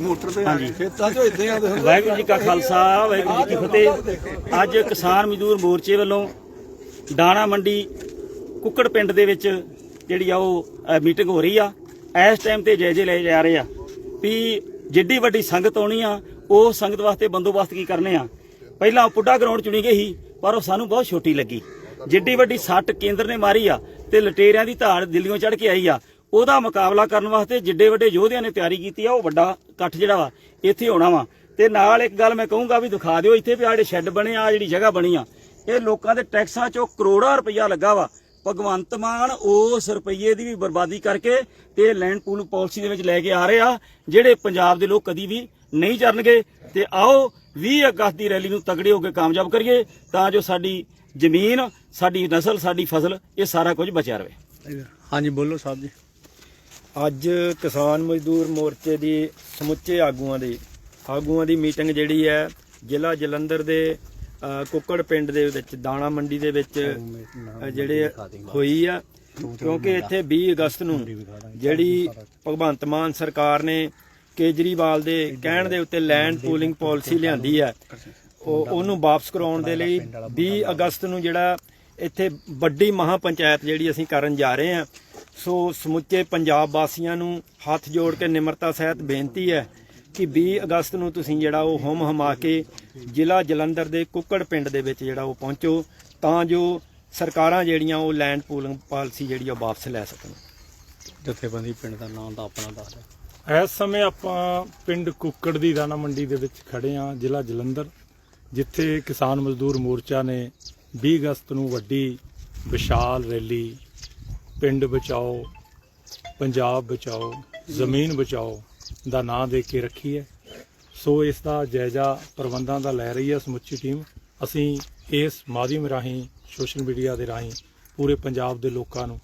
Motor ਤੇ ਆ ਗਏ। ਖੇਤਾਂ 'ਚੋਂ ਇੱਥੇ ਆਉਂਦੇ ਹੁੰਦੇ ਵਾਹਿਗੁਰੂ ਜੀ ਕਾ ਖਾਲਸਾ ਵਾਹਿਗੁਰੂ ਜੀ ਕੀ ਫਤਿਹ। ਅੱਜ ਕਿਸਾਨ ਮਜ਼ਦੂਰ ਮੋਰਚੇ ਵੱਲੋਂ ਦਾਣਾ ਮੰਡੀ ਕੁੱਕੜ ਪਿੰਡ ਦੇ ਵਿੱਚ ਜਿਹੜੀ ਆ ਉਹ ਮੀਟਿੰਗ ਹੋ ਰਹੀ ਆ। ਇਸ ਟਾਈਮ ਤੇ ਜਾਇਜ਼ੇ ਲਏ ਜਾ ਰਹੇ ਆ ਵੀ ਜਿੱਡੀ ਵੱਡੀ ਸੰਗਤ ਆਉਣੀ ਆ ਉਹ ਸੰਗਤ ਵਾਸਤੇ ਬੰਦੋਬਸਤ ਕੀ ਕਰਨੇ ਆ? ਪਹਿਲਾਂ ਪੁੱਡਾ ਗਰਾਊਂਡ ਚੁਣੀ ਗਈ ਸੀ ਪਰ ਉਹ ਸਾਨੂੰ ਬਹੁਤ ਛੋਟੀ ਲੱਗੀ। ਜਿੱਡੀ ਵੱਡੀ ਸੱਟ ਕੇਂਦਰ ਨੇ ਮਾਰੀ ਆ ਤੇ ਲਟੇਰਿਆਂ ਦੀ ਧਾੜ ਦਿੱਲੀੋਂ ਚੜ ਕੇ ਆਈ ਆ। ਉਹਦਾ ਮੁਕਾਬਲਾ ਕਰਨ ਵਾਸਤੇ ਜਿੱਡੇ ਵੱਡੇ ਯੋਧਿਆਂ ਨੇ ਤਿਆਰੀ ਕੀਤੀ ਆ, ਉਹ ਵੱਡਾ ਇਕੱਠ ਜਿਹੜਾ ਵਾ, ਇੱਥੇ ਹੋਣਾ ਵਾ। ਤੇ ਨਾਲ ਇੱਕ ਗੱਲ ਮੈਂ ਕਹੂੰਗਾ ਵੀ ਦਿਖਾ ਦਿਓ, ਇੱਥੇ ਵੀ ਆੜੇ ਸ਼ੈੱਡ ਬਣੇ ਆ ਜਿਹੜੀ ਜਗ੍ਹਾ ਬਣੀ ਆ, ਇਹ ਲੋਕਾਂ ਦੇ ਟੈਕਸਾਂ ਚੋਂ ਕਰੋੜਾਂ ਰੁਪਈਆ ਲੱਗਾ ਵਾ। ਭਗਵੰਤ ਮਾਨ ਉਸ ਰੁਪਈਏ ਦੀ ਵੀ ਬਰਬਾਦੀ ਕਰਕੇ ਤੇ ਲੈਂਡ ਪੂਲ ਪਾਲਿਸੀ ਦੇ ਵਿੱਚ ਲੈ ਕੇ ਆ ਰਹੇ ਆ, ਜਿਹੜੇ ਪੰਜਾਬ ਦੇ ਲੋਕ ਕਦੀ ਵੀ ਨਹੀਂ ਚਰਨਗੇ ਤੇ ਆਓ 20 ਅਗਸਤ ਦੀ ਰੈਲੀ ਨੂੰ ਤਗੜੇ ਹੋ ਕੇ ਕਾਮਯਾਬ ਕਰੀਏ, ਤਾਂ ਜੋ ਸਾਡੀ ਜ਼ਮੀਨ, ਸਾਡੀ ਨਸਲ, ਸਾਡੀ ਫਸਲ, ਇਹ ਸਾਰਾ ਕੁਝ ਬਚਿਆ ਰਵੇ ਹਾਂਜੀ, ਬੋਲੋ ਸਾਹਿਬ ਜੀ। ਅੱਜ ਕਿਸਾਨ ਮਜ਼ਦੂਰ ਮੋਰਚੇ ਦੀ ਸਮੁੱਚੇ ਆਗੂਆਂ ਦੀ ਆਗੂਆਂ ਦੀ ਮੀਟਿੰਗ ਜਿਹੜੀ ਹੈ ਜ਼ਿਲ੍ਹਾ ਜਲੰਧਰ ਦੇ ਕੁੱਕੜ ਪਿੰਡ ਦੇ ਵਿੱਚ ਦਾਣਾ ਮੰਡੀ ਦੇ ਵਿੱਚ ਜਿਹੜੇ ਹੋਈ ਆ। ਕਿਉਂਕਿ ਇੱਥੇ 20 ਅਗਸਤ ਨੂੰ ਜਿਹੜੀ ਭਗਵੰਤ ਮਾਨ ਸਰਕਾਰ ਨੇ ਕੇਜਰੀਵਾਲ ਦੇ ਕਹਿਣ ਦੇ ਉੱਤੇ ਲੈਂਡ ਪੂਲਿੰਗ ਪਾਲਿਸੀ ਲਿਆਂਦੀ ਹੈ। ਉਹ ਉਹਨੂੰ ਵਾਪਸ ਕਰਾਉਣ ਦੇ ਲਈ 20 ਅਗਸਤ ਨੂੰ ਜਿਹੜਾ ਇੱਥੇ ਵੱਡੀ ਮਹਾ ਪੰਚਾਇਤ ਜਿਹੜੀ ਅਸੀਂ ਕਰਨ ਜਾ ਰਹੇ ਹਾਂ ਸੋ ਸਮੁੱਚੇ ਪੰਜਾਬ ਵਾਸੀਆਂ ਨੂੰ ਹੱਥ ਜੋੜ ਕੇ ਨਿਮਰਤਾ ਸਹਿਤ ਬੇਨਤੀ ਹੈ ਕਿ 20 ਅਗਸਤ ਨੂੰ ਤੁਸੀਂ ਜਿਹੜਾ ਉਹ ਹਮ ਹਮਾ ਕੇ ਜ਼ਿਲ੍ਹਾ ਜਲੰਧਰ ਦੇ ਕੁੱਕੜ ਪਿੰਡ ਦੇ ਵਿੱਚ ਜਿਹੜਾ ਉਹ ਪਹੁੰਚੋ ਤਾਂ ਜੋ ਸਰਕਾਰਾਂ ਜਿਹੜੀਆਂ ਉਹ ਲੈਂਡ ਪੂਲਿੰਗ ਪਾਲਿਸੀ ਜਿਹੜੀ ਆ ਉਹ ਵਾਪਸ ਲੈ ਸਕਣ। ਜਥੇਬੰਦੀ ਪਿੰਡ ਦਾ ਨਾਮ ਦਾ ਆਪਣਾ ਦੱਸ ਦਿਓ। ਇਸ ਸਮੇਂ ਆਪਾਂ ਪਿੰਡ ਕੁੱਕੜ ਦੀ ਦਾਣਾ ਮੰਡੀ ਦੇ ਵਿੱਚ ਖੜੇ ਆ ਜ਼ਿਲ੍ਹਾ ਜਲੰਧਰ ਜਿੱਥੇ ਕਿਸਾਨ ਮਜ਼ਦੂਰ ਮੋਰਚਾ ਨੇ 20 ਅਗਸਤ ਨੂੰ ਵੱਡੀ ਵਿਸ਼ਾਲ ਰੈਲੀ ਪਿੰਡ ਬਚਾਓ, ਪੰਜਾਬ ਬਚਾਓ, ਜ਼ਮੀਨ ਬਚਾਓ ਦਾ ਨਾਂ ਦੇ ਕੇ ਰੱਖੀ ਹੈ। ਸੋ ਇਸ ਦਾ ਜਾਇਜ਼ਾ ਪ੍ਰਬੰਧਾਂ ਦਾ ਲੈ ਰਹੀ ਹੈ ਸਮੁੱਚੀ ਟੀਮ। ਅਸੀਂ ਇਸ ਮਾਧਿਅਮ ਰਾਹੀਂ, ਸੋਸ਼ਲ ਮੀਡੀਆ ਦੇ ਰਾਹੀਂ ਪੂਰੇ ਪੰਜਾਬ ਦੇ ਲੋਕਾਂ ਨੂੰ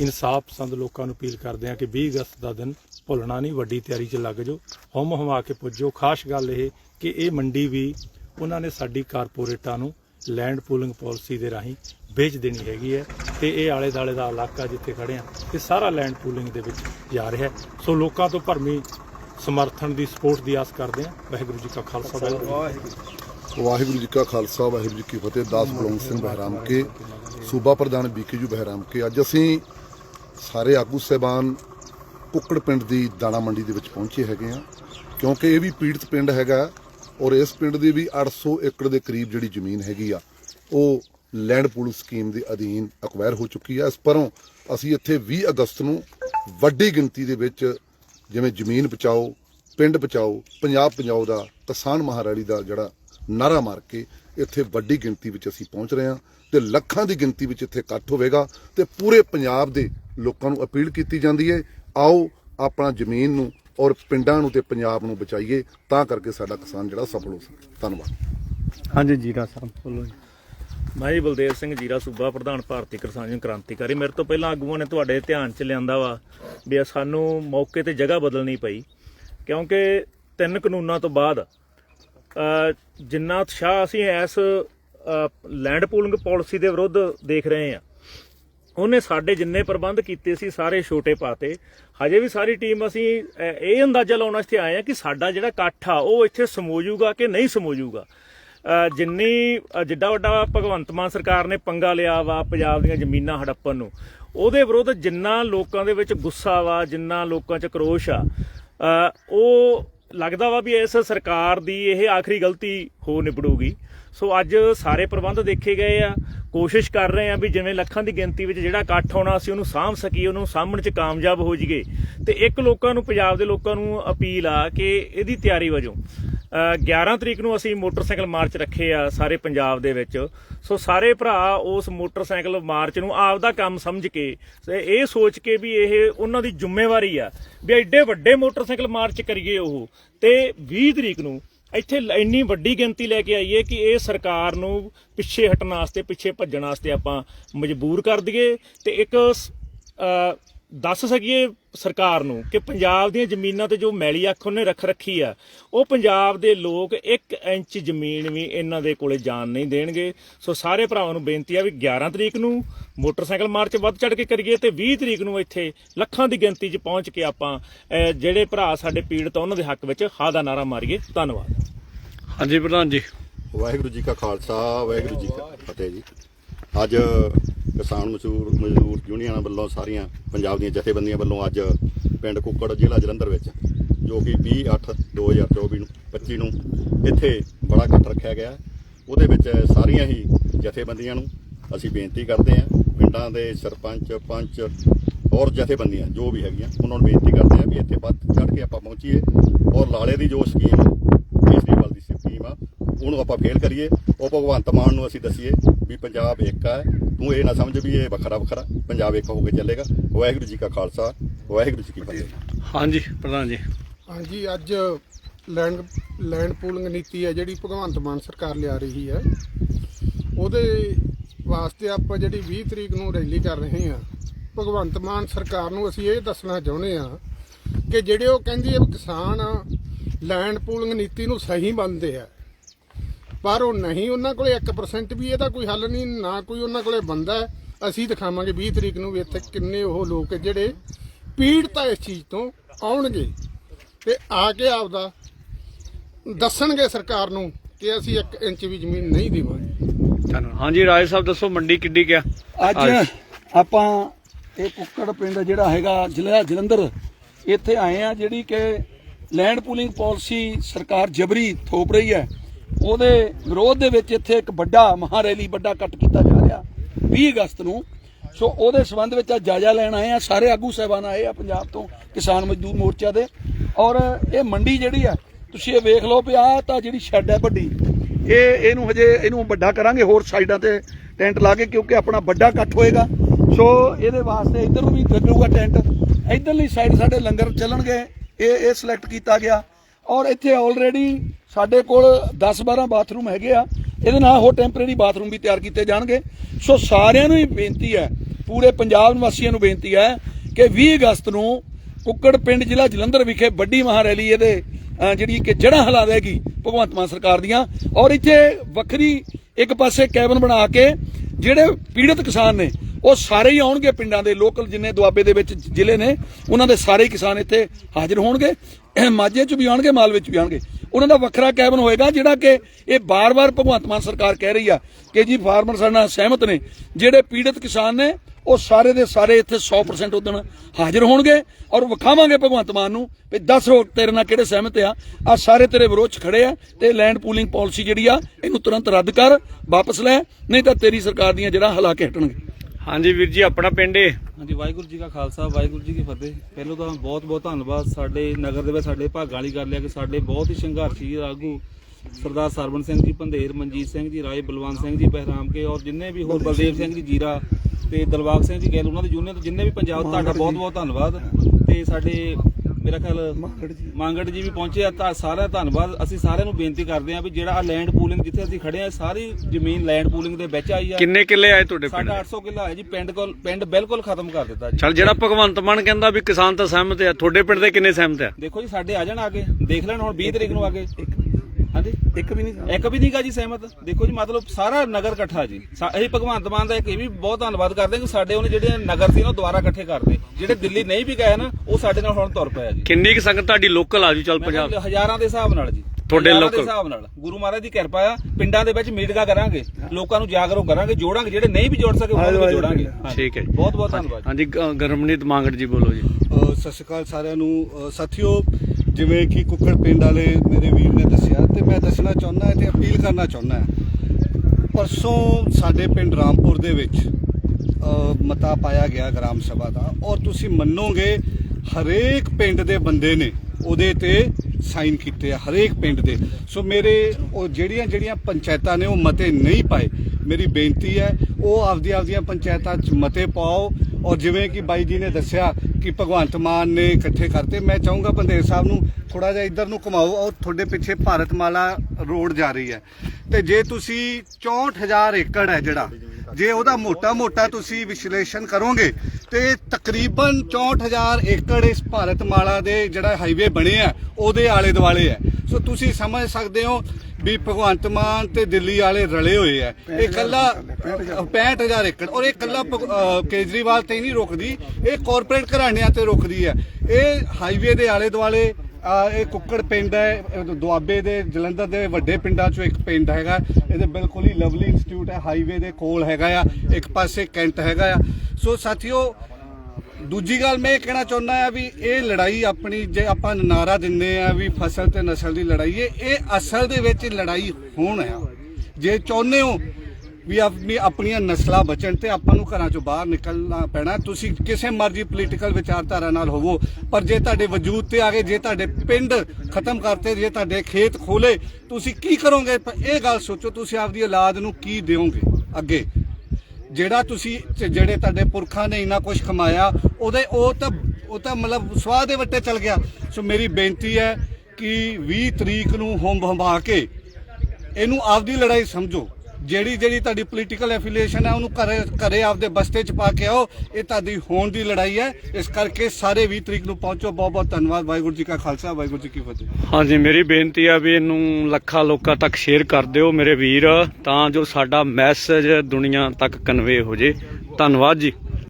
ਇਨਸਾਫ ਪਸੰਦ ਲੋਕਾਂ ਨੂੰ ਅਪੀਲ ਕਰਦੇ ਹਾਂ ਕਿ 20 ਅਗਸਤ ਦਾ ਦਿਨ ਭੁੱਲਣਾ ਨਹੀਂ, ਵੱਡੀ ਤਿਆਰੀ 'ਚ ਲੱਗ ਜਾਓ। ਹਮ ਹਮਾ ਕੇ ਪੁੱਜੋ। ਖਾਸ ਗੱਲ ਇਹ ਕਿ ਇਹ ਮੰਡੀ ਵੀ ਉਹਨਾਂ ਨੇ ਸਾਡੀ ਕਾਰਪੋਰੇਟਾਂ ਨੂੰ ਲੈਂਡ ਪੂਲਿੰਗ ਪਾਲਿਸੀ ਦੇ ਰਾਹੀਂ ਵੇਚ ਦੇਣੀ ਹੈਗੀ ਹੈ ਤੇ ਇਹ ਆਲੇ ਦਾਲੇ ਦਾ ਇਲਾਕਾ ਜਿੱਥੇ ਖੜੇ ਆ ਇਹ ਸਾਰਾ ਲੈਂਡ ਪੂਲਿੰਗ ਦੇ ਵਿੱਚ ਜਾ ਰਿਹਾ ਸੋ ਲੋਕਾਂ ਤੋਂ ਭਰਮੀ ਸਮਰਥਨ ਦੀ ਸਪੋਰਟ ਦੀ ਆਸ ਕਰਦੇ ਹਾਂ। ਵਾਹਿਗੁਰੂ ਜੀ ਕਾ ਖਾਲਸਾ, ਵਾਹਿਗੁਰੂ ਜੀ ਵਾਹਿਗੁਰੂ ਜੀ ਕਾ ਖਾਲਸਾ, ਵਾਹਿਗੁਰੂ ਜੀ ਕੀ ਫਤਿਹ। ਦਾਸ ਬਲੌਂਗ ਸਿੰਘ ਬਹਿਰਾਮ ਕੇ ਸੂਬਾ ਪ੍ਰਧਾਨ ਬੀਕੇਯੂ ਬਹਿਰਾਮ ਕੇ ਅੱਜ ਅਸੀਂ ਸਾਰੇ ਆਗੂ ਸਹਿਬਾਨ ਕੁੱਕੜ ਪਿੰਡ ਦੀ ਦਾਣਾ ਮੰਡੀ ਦੇ ਵਿੱਚ ਪਹੁੰਚੇ ਹੈਗੇ ਆ ਕਿਉਂਕਿ ਇਹ ਵੀ ਪੀੜਤ ਪਿੰਡ ਹੈਗਾ ਔਰ ਇਸ ਪਿੰਡ ਦੀ ਵੀ 800 ਏਕੜ ਦੇ ਕਰੀਬ ਜਿਹੜੀ ਜ਼ਮੀਨ ਹੈਗੀ ਆ, ਉਹ ਲੈਂਡ ਪੂਲ ਸਕੀਮ ਦੇ ਅਧੀਨ ਅਕਵਾਇਰ ਹੋ ਚੁੱਕੀ ਹੈ ਇਸ ਪਰੋਂ ਅਸੀਂ ਇੱਥੇ 20 ਅਗਸਤ ਨੂੰ ਵੱਡੀ ਗਿਣਤੀ ਦੇ ਵਿੱਚ ਜਿਵੇਂ ਜ਼ਮੀਨ ਬਚਾਓ, ਪਿੰਡ ਬਚਾਓ, ਪੰਜਾਬ ਬਚਾਓ ਦਾ ਕਿਸਾਨ ਮਹਾਰੈਲੀ ਦਾ ਜਿਹੜਾ ਨਾਰਾ ਮਾਰ ਕੇ ਇੱਥੇ ਵੱਡੀ ਗਿਣਤੀ ਵਿੱਚ ਅਸੀਂ ਪਹੁੰਚ ਰਹੇ ਹਾਂ ਤੇ ਲੱਖਾਂ ਦੀ ਗਿਣਤੀ ਵਿੱਚ ਇੱਥੇ ਇਕੱਠ ਹੋਵੇਗਾ ਤੇ ਪੂਰੇ ਪੰਜਾਬ ਦੇ ਲੋਕਾਂ ਨੂੰ ਅਪੀਲ ਕੀਤੀ ਜਾਂਦੀ ਹੈ ਆਓ ਆਪਣਾ ਜ਼ਮੀਨ ਨੂੰ ਔਰ ਪਿੰਡਾਂ ਨੂੰ ਤੇ ਪੰਜਾਬ ਨੂੰ ਬਚਾਈਏ, ਤਾਂ ਕਰਕੇ ਸਾਡਾ ਕਿਸਾਨ ਜਿਹੜਾ ਸਫਲ ਹੋ ਸਕੇ। ਧੰਨਵਾਦ। ਹਾਂਜੀ, ਜੀਰਾ ਸਾਹਿਬ, ਬੋਲੋ ਜੀ। ਮੈਂ ਜੀ ਬਲਦੇਵ ਸਿੰਘ ਜੀਰਾ ਸੂਬਾ ਪ੍ਰਧਾਨ ਭਾਰਤੀ ਕਿਸਾਨ ਯੂਨੀਅਨ ਕ੍ਰਾਂਤੀਕਾਰੀ। ਮੇਰੇ ਤੋਂ ਪਹਿਲਾਂ ਆਗੂਆਂ ਨੇ ਤੁਹਾਡੇ ਧਿਆਨ 'ਚ ਲਿਆਂਦਾ ਵਾ ਵੀ ਸਾਨੂੰ ਮੌਕੇ ਤੇ ਜਗ੍ਹਾ ਬਦਲਣੀ ਪਈ। ਕਿਉਂਕਿ ਤਿੰਨ ਕਾਨੂੰਨਾਂ ਤੋਂ ਬਾਅਦ ਜਿੰਨਾ ਉਤਸ਼ਾਹ ਅਸੀਂ ਇਸ ਲੈਂਡ ਪੂਲਿੰਗ ਪਾਲਿਸੀ ਦੇ ਵਿਰੁੱਧ ਦੇਖ ਰਹੇ ਹਾਂ, ਉਹਨੇ ਸਾਡੇ ਜਿੰਨੇ ਪ੍ਰਬੰਧ ਕੀਤੇ ਸੀ ਸਾਰੇ ਛੋਟੇ ਪਾਤੇ। ਹਜੇ ਵੀ ਸਾਰੀ ਟੀਮ ਅਸੀਂ ਇਹ ਅੰਦਾਜ਼ਾ ਲਾਉਣ ਵਾਸਤੇ ਆਏ ਆ ਕਿ ਸਾਡਾ ਜਿਹੜਾ ਇਕੱਠ ਆ, ਉਹ ਇੱਥੇ ਸਮੋਜੂਗਾ ਕਿ ਨਹੀਂ ਸਮੋਜੂਗਾ। ਜਿੰਨੀ ਜਿੱਡਾ ਵੱਡਾ ਭਗਵੰਤ ਮਾਨ ਸਰਕਾਰ ਨੇ ਪੰਗਾ ਲਿਆ ਵਾ ਪੰਜਾਬ ਦੀਆਂ ਜ਼ਮੀਨਾਂ ਹੜੱਪਣ ਨੂੰ, ਉਹਦੇ ਵਿਰੁੱਧ ਜਿੰਨਾ ਲੋਕਾਂ ਦੇ ਵਿੱਚ ਗੁੱਸਾ ਵਾ, ਜਿੰਨਾ ਲੋਕਾਂ 'ਚ ਕਰੋਸ਼ ਆ ਉਹ ਲੱਗਦਾ ਵਾ ਵੀ ਇਸ ਸਰਕਾਰ ਦੀ ਇਹ ਆਖਰੀ ਗਲਤੀ ਹੋ ਨਿਬੜੂਗੀ। ਸੋ ਅੱਜ ਸਾਰੇ ਪ੍ਰਬੰਧ ਦੇਖੇ ਗਏ ਆ, ਕੋਸ਼ਿਸ਼ ਕਰ ਰਹੇ ਆ ਵੀ ਜਿਵੇਂ ਲੱਖਾਂ ਦੀ ਗਿਣਤੀ ਵਿੱਚ ਜਿਹੜਾ ਇਕੱਠ ਹੋਣਾ ਸੀ ਉਹਨੂੰ ਸਾਂਭ ਸਕੀਏ, ਉਹਨੂੰ ਸਾਂਭਣ 'ਚ ਕਾਮਯਾਬ ਹੋ ਜਾਈਏ। ਤੇ ਇੱਕ ਲੋਕਾਂ ਨੂੰ, ਪੰਜਾਬ ਦੇ ਲੋਕਾਂ ਨੂੰ ਅਪੀਲ ਆ ਕਿ ਇਹਦੀ ਤਿਆਰੀ ਵਜੋਂ 11 ਤਰੀਕ ਨੂੰ ਅਸੀਂ ਮੋਟਰਸਾਈਕਲ ਮਾਰਚ ਰੱਖੇ ਆ ਸਾਰੇ ਪੰਜਾਬ ਦੇ ਵਿੱਚ। ਸੋ ਸਾਰੇ ਭਰਾ ਉਸ ਮੋਟਰਸਾਈਕਲ ਮਾਰਚ ਨੂੰ ਆਪਦਾ ਕੰਮ ਸਮਝ ਕੇ ਇਹ ਸੋਚ ਕੇ ਵੀ ਇਹ ਉਹਨਾਂ ਦੀ ਜ਼ਿੰਮੇਵਾਰੀ ਆ ਵੀ ਐਡੇ ਵੱਡੇ ਮੋਟਰਸਾਈਕਲ ਮਾਰਚ ਕਰੀਏ ਉਹ। ਤੇ 20 ਤਰੀਕ ਨੂੰ ਇੱਥੇ ਲ- ਇੰਨੀ ਵੱਡੀ ਗਿਣਤੀ ਲੈ ਕੇ ਆਈਏ ਕਿ ਇਹ ਸਰਕਾਰ ਨੂੰ ਪਿੱਛੇ ਹਟਣ ਵਾਸਤੇ, ਪਿੱਛੇ ਭੱਜਣ ਵਾਸਤੇ ਆਪਾਂ ਮਜਬੂਰ ਕਰ ਦਈਏ। ਤੇ ਇੱਕ ਦੱਸ ਸਕੀਏ ਸਰਕਾਰ ਨੂੰ ਕਿ ਪੰਜਾਬ ਦੀਆਂ ਜ਼ਮੀਨਾਂ ਤੇ ਜੋ ਮੈਲੀ ਅੱਖ ਉਹਨੇ ਰੱਖ ਰੱਖੀ ਆ ਉਹ ਪੰਜਾਬ ਦੇ ਲੋਕ 1 ਇੰਚ ਜ਼ਮੀਨ ਵੀ ਇਹਨਾਂ ਦੇ ਕੋਲੇ ਜਾਣ ਨਹੀਂ ਦੇਣਗੇ। ਸੋ ਸਾਰੇ ਭਰਾਵਾਂ ਨੂੰ ਬੇਨਤੀ ਆ ਵੀ 11 ਤਰੀਕ ਨੂੰ ਮੋਟਰਸਾਈਕਲ ਮਾਰਚ ਵੱਧ ਚੜ ਕੇ ਕਰੀਏ ਤੇ 20 ਤਰੀਕ ਨੂੰ ਇੱਥੇ ਲੱਖਾਂ ਦੀ ਗਿਣਤੀ 'ਚ ਪਹੁੰਚ ਕੇ ਆਪਾਂ ਜਿਹੜੇ ਭਰਾ ਸਾਡੇ ਪੀੜਤ ਆ ਉਹਨਾਂ ਦੇ ਹੱਕ ਵਿੱਚ ਹਾਂ ਦਾ ਨਾਰਾ ਮਾਰੀਏ। ਧੰਨਵਾਦ। ਹਾਂਜੀ ਪ੍ਰਧਾਨ ਜੀ। ਵਾਹਿਗੁਰੂ ਜੀ ਕਾ ਖਾਲਸਾ ਵਾਹਿਗੁਰੂ ਜੀ ਕੀ ਫਤਿਹ ਜੀ। ਅੱਜ ਕਿਸਾਨ ਮਜ਼ਦੂਰ ਮਜ਼ਦੂਰ ਯੂਨੀਅਨਾਂ ਵੱਲੋਂ ਸਾਰੀਆਂ ਪੰਜਾਬ ਦੀਆਂ ਜਥੇਬੰਦੀਆਂ ਵੱਲੋਂ ਅੱਜ ਪਿੰਡ ਕੁੱਕੜ ਜ਼ਿਲ੍ਹਾ ਜਲੰਧਰ ਵਿੱਚ, ਜੋ ਕਿ 20 8 2024 ਨੂੰ 25 ਨੂੰ ਇੱਥੇ ਬੜਾ ਇਕੱਠ ਰੱਖਿਆ ਗਿਆ। ਉਹਦੇ ਵਿੱਚ ਸਾਰੀਆਂ ਹੀ ਜਥੇਬੰਦੀਆਂ ਨੂੰ ਅਸੀਂ ਬੇਨਤੀ ਕਰਦੇ ਹਾਂ, ਪਿੰਡਾਂ ਦੇ ਸਰਪੰਚ, ਪੰਚ ਔਰ ਜਥੇਬੰਦੀਆਂ ਜੋ ਵੀ ਹੈਗੀਆਂ, ਉਹਨਾਂ ਨੂੰ ਬੇਨਤੀ ਕਰਦੇ ਹਾਂ ਵੀ ਇੱਥੇ ਵੱਧ ਚੜ ਕੇ ਆਪਾਂ ਪਹੁੰਚੀਏ ਔਰ ਲਾਲੇ ਦੀ ਜੋ ਸਕੀਮ, ਕੇਜਰੀਵਾਲ ਦੀ ਸਕੀਮ ਆ, ਉਹਨੂੰ ਆਪਾਂ ਫੇਲ ਕਰੀਏ। ਉਹ ਭਗਵੰਤ ਮਾਨ ਨੂੰ ਅਸੀਂ ਦਸੀਏ ਵੀ ਪੰਜਾਬ ਇੱਕ ਹੈ ਤੂੰ ਇਹ ਨਾ ਸਮਝ ਵੀ ਇਹ ਵੱਖਰਾ ਵੱਖਰਾ ਪੰਜਾਬ ਇੱਕ ਹੋ ਕੇ ਚੱਲੇਗਾ। ਵਾਹਿਗੁਰੂ ਜੀ ਕਾ ਖਾਲਸਾ ਵਾਹਿਗੁਰੂ ਜੀ ਕੀ ਫਤਿਹ। ਹਾਂਜੀ ਪ੍ਰਧਾਨ ਜੀ। ਹਾਂਜੀ ਅੱਜ ਲੈਂਡ ਲੈਂਡ ਪੂਲਿੰਗ ਨੀਤੀ ਹੈ ਜਿਹੜੀ ਭਗਵੰਤ ਮਾਨ ਸਰਕਾਰ ਲਿਆ ਰਹੀ ਹੈ। ਉਹਦੇ ਵਾਸਤੇ ਆਪਾਂ ਜਿਹੜੀ 20 ਤਰੀਕ ਨੂੰ ਰੈਲੀ ਕਰ ਰਹੇ ਹਾਂ ਭਗਵੰਤ ਮਾਨ ਸਰਕਾਰ ਨੂੰ ਅਸੀਂ ਇਹ ਦੱਸਣਾ ਚਾਹੁੰਦੇ ਹਾਂ ਕਿ ਜਿਹੜੇ ਉਹ ਕਹਿੰਦੀ ਹੈ ਵੀ ਕਿਸਾਨ ਲੈਂਡ ਪੂਲਿੰਗ ਨੀਤੀ ਨੂੰ ਸਹੀ ਮੰਨਦੇ ਆ ਪਰ ਉਹ ਨਹੀਂ ਉਹਨਾਂ ਕੋਲੇ 1% ਵੀ ਇਹਦਾ ਕੋਈ ਹੱਲ ਨਹੀਂ ਨਾ ਕੋਈ ਉਹਨਾਂ ਕੋਲੇ ਬੰਦਾ ਹੈ। ਅਸੀਂ ਦਿਖਾਵਾਂਗੇ 20 ਤਰੀਕ ਨੂੰ ਵੀ ਇੱਥੇ ਕਿੰਨੇ ਉਹ ਲੋਕ ਜਿਹੜੇ ਪੀੜਤ ਇਸ ਚੀਜ਼ ਤੋਂ ਆਉਣਗੇ ਤੇ ਆ ਕੇ ਆਪਦਾ ਦੱਸਣਗੇ ਸਰਕਾਰ ਨੂੰ ਕਿ ਅਸੀਂ 1 ਇੰਚ ਵੀ ਜ਼ਮੀਨ ਨਹੀਂ ਦੇਵਾਂਗੇ। ਧੰਨਵਾਦ। ਹਾਂਜੀ ਰਾਜ ਸਾਹਿਬ ਦੱਸੋ ਮੰਡੀ ਕਿੱਡੀ ਗਿਆ ਅੱਜ ਆਪਾਂ ਇਹ ਕੁੱਕੜ ਪਿੰਡ ਜਿਹੜਾ ਹੈਗਾ ਜ਼ਿਲ੍ਹਾ ਜਲੰਧਰ ਇੱਥੇ ਆਏ ਆ ਜਿਹੜੀ ਕਿ ਲੈਂਡ ਪੂਲਿੰਗ ਪਾਲਿਸੀ ਸਰਕਾਰ ਜਬਰੀ ਥੋਪ ਰਹੀ ਹੈ। ਉਹਦੇ ਵਿਰੋਧ ਦੇ ਵਿੱਚ ਇੱਥੇ ਇੱਕ ਵੱਡਾ ਮਹਾ ਰੈਲੀ ਵੱਡਾ ਕੱਟ ਕੀਤਾ ਜਾ ਰਿਹਾ 20 ਅਗਸਤ ਨੂੰ। ਸੋ ਉਹਦੇ ਸਬੰਧ ਵਿੱਚ ਅੱਜ ਜਾਇਜ਼ਾ ਲੈਣ ਆਏ ਆ, ਸਾਰੇ ਆਗੂ ਸਹਿਬਾਨ ਆਏ ਆ ਪੰਜਾਬ ਤੋਂ, ਕਿਸਾਨ ਮਜ਼ਦੂਰ ਮੋਰਚਾ ਦੇ। ਔਰ ਇਹ ਮੰਡੀ ਜਿਹੜੀ ਆ, ਤੁਸੀਂ ਇਹ ਵੇਖ ਲਓ ਵੀ ਆਹ ਤਾਂ ਜਿਹੜੀ ਸ਼ੈੱਡ ਹੈ ਵੱਡੀ, ਇਹ ਇਹਨੂੰ ਹਜੇ ਇਹਨੂੰ ਵੱਡਾ ਕਰਾਂਗੇ, ਹੋਰ ਸਾਈਡਾਂ ਤੇ ਟੈਂਟ ਲਾ ਕੇ, ਕਿਉਂਕਿ ਆਪਣਾ ਵੱਡਾ ਇਕੱਠ ਹੋਏਗਾ। ਸੋ ਇਹਦੇ ਵਾਸਤੇ ਇੱਧਰ ਨੂੰ ਵੀ ਲੱਗੂਗਾ ਟੈਂਟ। ਇੱਧਰਲੀ ਸਾਈਡ ਸਾਡੇ ਲੰਗਰ ਚੱਲਣਗੇ, ਇਹ ਇਹ ਸਿਲੈਕਟ ਕੀਤਾ ਗਿਆ। ਔਰ ਇੱਥੇ ਆਲਰੇਡੀ ਸਾਡੇ ਕੋਲ 10-12 ਬਾਥਰੂਮ ਹੈਗੇ ਆ। ਇਹਦੇ ਨਾਲ ਹੋਰ ਟੈਂਪਰੇਰੀ ਬਾਥਰੂਮ ਵੀ ਤਿਆਰ ਕੀਤੇ ਜਾਣਗੇ। ਸੋ ਸਾਰਿਆਂ ਨੂੰ ਹੀ ਬੇਨਤੀ ਹੈ, ਪੂਰੇ ਪੰਜਾਬ ਨਿਵਾਸੀਆਂ ਨੂੰ ਬੇਨਤੀ ਹੈ ਕਿ 20 ਅਗਸਤ ਨੂੰ ਕੁੱਕੜ ਪਿੰਡ ਜ਼ਿਲ੍ਹਾ ਜਲੰਧਰ ਵਿਖੇ ਵੱਡੀ ਮਹਾ ਰੈਲੀ ਇਹਦੇ ਜਿਹੜੀ ਕਿ ਜੜ੍ਹਾਂ ਹਿਲਾ ਦੇਗੀ ਭਗਵੰਤ ਮਾਨ ਸਰਕਾਰ ਦੀਆਂ। ਔਰ ਇੱਥੇ ਵੱਖਰੀ ਇੱਕ ਪਾਸੇ ਕੈਬਨ ਬਣਾ ਕੇ ਜਿਹੜੇ ਪੀੜਤ ਕਿਸਾਨ ਨੇ ਉਹ ਸਾਰੇ ਹੀ ਆਉਣਗੇ ਪਿੰਡਾਂ ਦੇ ਲੋਕਲ ਜਿੰਨੇ ਦੁਆਬੇ ਦੇ ਵਿੱਚ ਜ਼ਿਲ੍ਹੇ ਨੇ, ਉਹਨਾਂ ਦੇ ਸਾਰੇ ਹੀ ਕਿਸਾਨ ਇੱਥੇ ਹਾਜ਼ਰ ਹੋਣਗੇ। ਮਾਝੇ ਚ ਵੀ ਆਉਣਗੇ ਮਾਲਵੇ ਚ ਵੀ ਆਉਣਗੇ। ਉਹਨਾਂ ਦਾ ਵੱਖਰਾ ਕੈਬਨ ਹੋਏਗਾ, ਜਿਹੜਾ ਕਿ ਇਹ ਬਾਰ-ਬਾਰ ਭਗਵੰਤ ਮਾਨ ਸਰਕਾਰ ਕਹਿ ਰਹੀ ਆ ਕਿ ਜੀ ਫਾਰਮਰ ਸਾਡੇ ਨਾਲ ਸਹਿਮਤ ਨੇ, ਜਿਹੜੇ ਪੀੜਤ ਕਿਸਾਨ ਨੇ, ਉਹ ਸਾਰੇ ਦੇ ਸਾਰੇ ਇੱਥੇ 100% ਉਦਣ ਹਾਜ਼ਰ ਹੋਣਗੇ ਔਰ ਵਿਖਾਵਾਂਗੇ ਭਗਵੰਤ ਮਾਨ ਨੂੰ ਵੀ ਦੱਸ ਰੋ ਤੇਰੇ ਨਾਲ ਕਿਹੜੇ ਸਹਿਮਤ ਆ। ਆ ਸਾਰੇ ਤੇਰੇ ਵਿਰੋਧ 'ਚ ਖੜੇ ਆ ਤੇ ਲੈਂਡ ਪੂਲਿੰਗ ਪਾਲਿਸੀ ਜਿਹੜੀ ਆ, ਇਹਨੂੰ ਤੁਰੰਤ ਰੱਦ ਕਰ, ਵਾਪਸ ਲੈ, ਨਹੀਂ ਤਾਂ ਤੇਰੀ ਸਰਕਾਰ ਦੀਆਂ ਜਿਹੜਾ ਹਲਾ ਕੇ ਹਟਣਗੇ ਹਾਂਜੀ ਵੀਰ ਜੀ ਆਪਣਾ ਪਿੰਡ ਏ। ਹਾਂਜੀ ਵਾਹਿਗੁਰੂ ਜੀ ਕਾ ਖਾਲਸਾ ਵਾਹਿਗੁਰੂ ਜੀ ਕੀ ਫਤਿਹ। ਪਹਿਲੋਂ ਤਾਂ ਬਹੁਤ ਬਹੁਤ ਧੰਨਵਾਦ ਸਾਡੇ ਨਗਰ ਦੇ ਵਿੱਚ ਸਾਡੇ ਭਾਗਾਂ ਵਾਲੀ ਗੱਲ ਹੈ ਕਿ ਸਾਡੇ ਬਹੁਤ ਹੀ ਸੰਘਰਸ਼ੀ ਆਗੂ ਸਰਦਾਰ ਸਰਵਣ ਸਿੰਘ ਜੀ ਪੰਧੇਰ ਮਨਜੀਤ ਸਿੰਘ ਜੀ ਰਾਏ ਬਲਵੰਤ ਸਿੰਘ ਜੀ ਪਹਿਰਾਮ ਕੇ ਔਰ ਜਿੰਨੇ ਵੀ ਹੋਰ ਬਲਦੇਵ ਸਿੰਘ ਜੀ ਜੀਰਾ ਤੇ ਦਲਵਾਗ ਸਿੰਘ ਜੀ ਗੈਲ ਉਹਨਾਂ ਦੇ ਯੂਨੀਅਨ ਤੋਂ ਜਿੰਨੇ ਵੀ ਪੰਜਾਬ ਤੁਹਾਡਾ ਬਹੁਤ ਬਹੁਤ ਧੰਨਵਾਦ। ਤੇ ਸਾਡੇ ਮੇਰਾ ਖਿਆਲ ਮੰਗੜ ਜੀ। ਵੀ ਪਹੁੰਚੇ ਆ ਤਾਂ ਸਾਰਾ ਧੰਨਵਾਦ। ਅਸੀਂ ਸਾਰਿਆਂ ਨੂੰ ਬੇਨਤੀ ਕਰਦੇ ਹਾਂ ਵੀ ਜਿਹੜਾ ਆ ਲੈਂਡ ਪੂਲਿੰਗ ਜਿੱਥੇ ਅਸੀਂ ਖੜੇ ਆ ਸਾਰੀ ਜ਼ਮੀਨ ਲੈਂਡ ਪੂਲਿੰਗ ਦੇ ਵਿੱਚ ਆਈ ਆ। ਕਿੰਨੇ ਕਿੱਲੇ ਆਏ ਤੁਹਾਡੇ ਪਿੰਡ? ਸਾਡਾ 800 ਕਿੱਲਾ ਹੈ ਜੀ ਪਿੰਡ ਕੋਲ ਪਿੰਡ ਬਿਲਕੁਲ ਖਤਮ ਕਰ ਦਿੱਤਾ ਜੀ। ਚਲ ਜਿਹੜਾ ਭਗਵੰਤ ਮਾਨ ਕਹਿੰਦਾ ਵੀ ਕਿਸਾਨ ਤਾਂ ਸਹਿਮਤ ਆ ਤੁਹਾਡੇ ਪਿੰਡ ਦੇ ਕਿੰਨੇ ਸਹਿਮਤ ਆ? ਦੇਖੋ ਜੀ ਸਾਡੇ ਆ ਜਾਣ ਆਗੇ ਦੇਖ ਲੈਣ ਹੁਣ 20 ਤਰੀਕ ਨੂੰ ਆਗੇ ਹਾਂਜੀ? ਇੱਕ ਵੀ ਨਹੀਂ ਇੱਕ ਵੀ ਨਹੀਂਗਾ ਜੀ ਸਹਿਮਤ। ਦੇਖੋ ਜੀ ਮਤਲਬ ਸਾਰਾ ਨਗਰ ਇਕੱਠਾ ਜੀ। ਸਾ- ਅਸੀਂ ਭਗਵੰਤ ਮਾਨ ਦਾ ਇੱਕ ਇਹ ਵੀ ਬਹੁਤ ਧੰਨਵਾਦ ਕਰਦੇ ਹਾਂ ਕਿ ਸਾਡੇ ਉਹਨੇ ਜਿਹੜੇ ਨਗਰ ਸੀ ਨਾ ਉਹ ਦੁਬਾਰਾ ਇਕੱਠੇ ਕਰਦੇ। ਜਿਹੜੇ ਦਿੱਲੀ ਨਹੀਂ ਵੀ ਗਏ ਨਾ ਉਹ ਸਾਡੇ ਨਾਲ ਹੁਣ ਤੁਰ ਪਿਆ ਜੀ। ਕਿੰਨੀ ਕੁ ਸੰਗਤ ਤੁਹਾਡੀ ਲੋਕਲ ਆਜੂ ਚੱਲ ਮੈਂ ਪੰਜਾਬ। ਕਿਹਾ ਹਜ਼ਾਰਾਂ ਦੇ ਹਿਸਾਬ ਨਾਲ ਜੀ। ਤੁਹਾਡੇ ਹਜ਼ਾਰਾਂ ਦੇ? ਹਿਸਾਬ ਨਾਲ। ਗੁਰੂ ਮਹਾਰਾਜ ਦੀ ਕਿਰਪਾ ਆ ਪਿੰਡਾਂ ਦੇ ਵਿੱਚ ਮੀਟਿੰਗਾਂ ਕਰਾਂਗੇ ਲੋਕਾਂ ਨੂੰ ਜਾਗਰੂਕ ਕਰਾਂਗੇ ਜੋੜਾਂਗੇ ਜਿਹੜੇ ਨਹੀਂ ਵੀ ਜੋੜ ਸਕੇ ਉਹਨਾਂ ਨੂੰ ਵੀ ਜੋੜਾਂਗੇ। ਹਾਂਜੀ। ਠੀਕ ਹੈ ਜੀ। ਬਹੁਤ ਬਹੁਤ ਧੰਨਵਾਦ ਹਾਂਜੀ ਗ- ਗਰਮਨੀਤ ਮਾਂਗੜ ਜੀ ਬੋਲੋ ਜੀ। ਅ, ਸਤਿ ਸ਼੍ਰੀ ਅਕਾਲ ਸਾਰਿਆਂ ਨੂੰ। ਅ, ਸਾਥੀਓ ਜਿਵੇਂ ਕਿ ਕੁੱਕੜ ਪਿੰਡ ਵਾਲੇ ਮੇਰੇ ਵੀਰ ਨੇ ਦੱਸਿਆ ਤੇ ਮੈਂ ਦੱਸਣਾ ਚਾਹੁੰਦਾ ਤੇ ਅਪੀਲ ਕਰਨਾ ਚਾਹੁੰਦਾ ਪਰਸੋਂ ਸਾਡੇ ਪਿੰਡ ਰਾਮਪੁਰ ਦੇ ਵਿੱਚ ਮਤਾ ਪਾਇਆ ਗਿਆ ਗ੍ਰਾਮ ਸਭਾ ਦਾ ਔਰ ਤੁਸੀਂ ਮੰਨੋਗੇ ਹਰੇਕ ਪਿੰਡ ਦੇ ਬੰਦੇ ਨੇ ਉਹਦੇ ਤੇ ਸਾਈਨ ਕੀਤੇ ਆ, ਹਰੇਕ ਪਿੰਡ ਦੇ। ਸੋ ਮੇਰੇ ਉਹ ਜਿਹੜੀਆਂ ਜਿਹੜੀਆਂ ਪੰਚਾਇਤਾਂ ਨੇ ਉਹ ਮਤੇ ਨਹੀਂ ਪਾਏ। ਮੇਰੀ ਬੇਨਤੀ ਹੈ, ਉਹ ਆਪਦੀ ਆਪਦੀਆਂ ਪੰਚਾਇਤਾਂ 'ਚ ਮਤੇ ਪਾਓ ਔਰ ਜਿਵੇਂ ਕਿ ਬਾਈ ਜੀ ਨੇ ਦੱਸਿਆ ਕਿ ਭਗਵੰਤ ਮਾਨ ਨੇ ਇਕੱਠੇ ਕਰਤੇ, ਮੈਂ ਚਾਹੂੰਗਾ ਬੰਦੇਰ ਸਾਹਿਬ ਨੂੰ ਥੋੜਾ ਜਿਹਾ ਇੱਧਰ ਨੂੰ ਘੁਮਾਓ ਔਰ ਤੁਹਾਡੇ ਪਿੱਛੇ ਭਾਰਤਮਾਲਾ ਰੋਡ ਜਾ ਰਹੀ ਹੈ। ਤੇ ਜੇ ਤੁਸੀਂ 64000 ਏਕੜ ਹੈ ਜਿਹੜਾ ਜੇ ਉਹਦਾ ਮੋਟਾ-ਮੋਟਾ ਤੁਸੀਂ ਵਿਸ਼ਲੇਸ਼ਣ ਕਰੋਗੇ ਤੇ ਤਕਰੀਬਨ 64000 ਏਕੜ ਇਸ ਭਾਰਤਮਾਲਾ ਦੇ ਜਿਹੜਾ ਹਾਈਵੇ ਬਣੇ ਆ ਉਹਦੇ ਆਲੇ ਦੁਆਲੇ ਹੈ ਸੋ ਤੁਸੀਂ ਸਮਝ ਸਕਦੇ ਹੋ ਵੀ ਭਗਵੰਤ ਮਾਨ ਤੇ ਦਿੱਲੀ ਵਾਲੇ ਰਲੇ ਹੋਏ ਆ। ਇਹ ਕੱਲਾ 65000 ਏਕੜ ਔਰ ਇਹ ਕੱਲਾ ਕੇਜਰੀਵਾਲ ਤੇ ਨਹੀਂ ਰੁਕਦੀ ਇਹ ਕਾਰਪੋਰੇਟ ਘਰਾਣਿਆਂ ਤੇ ਰੁਕਦੀ ਹੈ ਇਹ ਹਾਈਵੇ ਦੇ ਆਲੇ ਦੁਆਲੇ ਆ ਇਹ ਕੁੱਕੜ ਪਿੰਡ ਹੈ ਦੁਆਬੇ ਦੇ, ਜਲੰਧਰ ਦੇ ਵੱਡੇ ਪਿੰਡਾਂ ਚੋਂ ਇੱਕ ਪਿੰਡ ਹੈਗਾ। ਇਹਦੇ ਬਿਲਕੁਲ ਹੀ ਲਵਲੀ ਇੰਸਟੀਚਿਊਟ ਹੈ, ਹਾਈਵੇ ਦੇ ਕੋਲ ਹੈਗਾ ਆ, ਇੱਕ ਪਾਸੇ ਕੈਂਟ ਹੈਗਾ ਆ। ਸੋ ਸਾਥੀਓ, ਦੂਜੀ ਗੱਲ ਮੈਂ ਇਹ ਕਹਿਣਾ ਚਾਹੁੰਦਾ ਆ ਵੀ ਇਹ ਲੜਾਈ ਆਪਣੀ, ਜੇ ਆਪਾਂ ਨਾਰਾ ਦਿੰਦੇ ਆ ਵੀ ਫਸਲ ਤੇ ਨਸਲ ਦੀ ਲੜਾਈ ਹੈ ਇਹ ਅਸਲ ਦੇ ਵਿੱਚ ਲੜਾਈ ਹੋਣ ਆ। ਜੇ ਚਾਹੁੰਦੇ ਹੋ ਵੀ ਆਪਣੀ ਆਪਣੀਆਂ ਨਸਲਾਂ ਬਚਣ ਤੇ ਆਪਾਂ ਨੂੰ ਘਰਾਂ ਚੋਂ ਬਾਹਰ ਨਿਕਲਣਾ ਪੈਣਾ। ਤੁਸੀਂ ਕਿਸੇ ਮਰਜ਼ੀ ਪੋਲੀਟੀਕਲ ਵਿਚਾਰਧਾਰਾ ਨਾਲ ਹੋਵੋ, ਪਰ ਜੇ ਤੁਹਾਡੇ ਵਜੂਦ ਤੇ ਆ ਗਏ, ਜੇ ਤੁਹਾਡੇ ਪਿੰਡ ਖਤਮ ਕਰਤੇ, ਜੇ ਤੁਹਾਡੇ ਖੇਤ ਖੋਲੇ, ਤੁਸੀਂ ਕੀ ਕਰੋਗੇ? ਪ- ਇਹ ਗੱਲ ਸੋਚੋ, ਤੁਸੀਂ ਆਪਦੀ ਔਲਾਦ ਨੂੰ ਕੀ ਦਿਓਗੇ ਅੱਗੇ? ਜਿਹੜਾ ਤੁਸੀਂ ਜਿਹੜੇ ਤੁਹਾਡੇ ਪੁਰਖਾਂ ਨੇ ਇੰਨਾ ਕੁਝ ਕਮਾਇਆ, ਉਹਦੇ ਉਹ ਤਾਂ ਉਹ ਤਾਂ ਮਤਲਬ ਸਵਾਹ ਦੇ ਵੱਟੇ ਚਲ ਗਿਆ। ਸੋ ਮੇਰੀ ਬੇਨਤੀ ਹੈ ਕਿ 20 ਤਰੀਕ ਨੂੰ ਹੁੰਮ ਹੰਭਾ ਕੇ ਇਹਨੂੰ ਆਪਦੀ ਲੜਾਈ ਸਮਝੋ। ਜਿਹੜੀ ਜਿਹੜੀ ਤੁਹਾਡੀ ਪੋਲੀਟੀਕਲ ਐਫੀਲੀਏਸ਼ਨ ਹੈ, ਉਹਨੂੰ ਘਰੇ ਘਰੇ ਆਪਦੇ ਬਸਤੇ ਚ ਪਾ ਕੇ ਆਓ। ਇਹ ਤੁਹਾਡੀ ਹੋਣ ਦੀ ਲੜਾਈ ਹੈ। ਇਸ ਕਰਕੇ ਸਾਰੇ 20 ਤਰੀਕ ਨੂੰ ਪਹੁੰਚੋ। ਬਹੁਤ ਬਹੁਤ ਧੰਨਵਾਦ। ਵਾਹਿਗੁਰੂ ਜੀ ਕਾ ਖਾਲਸਾ, ਵਾਹਿਗੁਰੂ ਜੀ ਕੀ ਫਤਿਹ। ਹਾਂਜੀ, ਮੇਰੀ ਬੇਨਤੀ ਆ ਵੀ ਇਹਨੂੰ ਲੱਖਾਂ ਲੋਕਾਂ ਤੱਕ ਸ਼ੇਅਰ ਕਰ ਦਿਓ ਮੇਰੇ ਵੀਰ, ਤਾਂ ਜੋ ਸਾਡਾ ਮੈਸੇਜ ਦੁਨੀਆ ਤੱਕ ਕਨਵੇ ਹੋ ਜੇ। ਧੰਨਵਾਦ ਜੀ।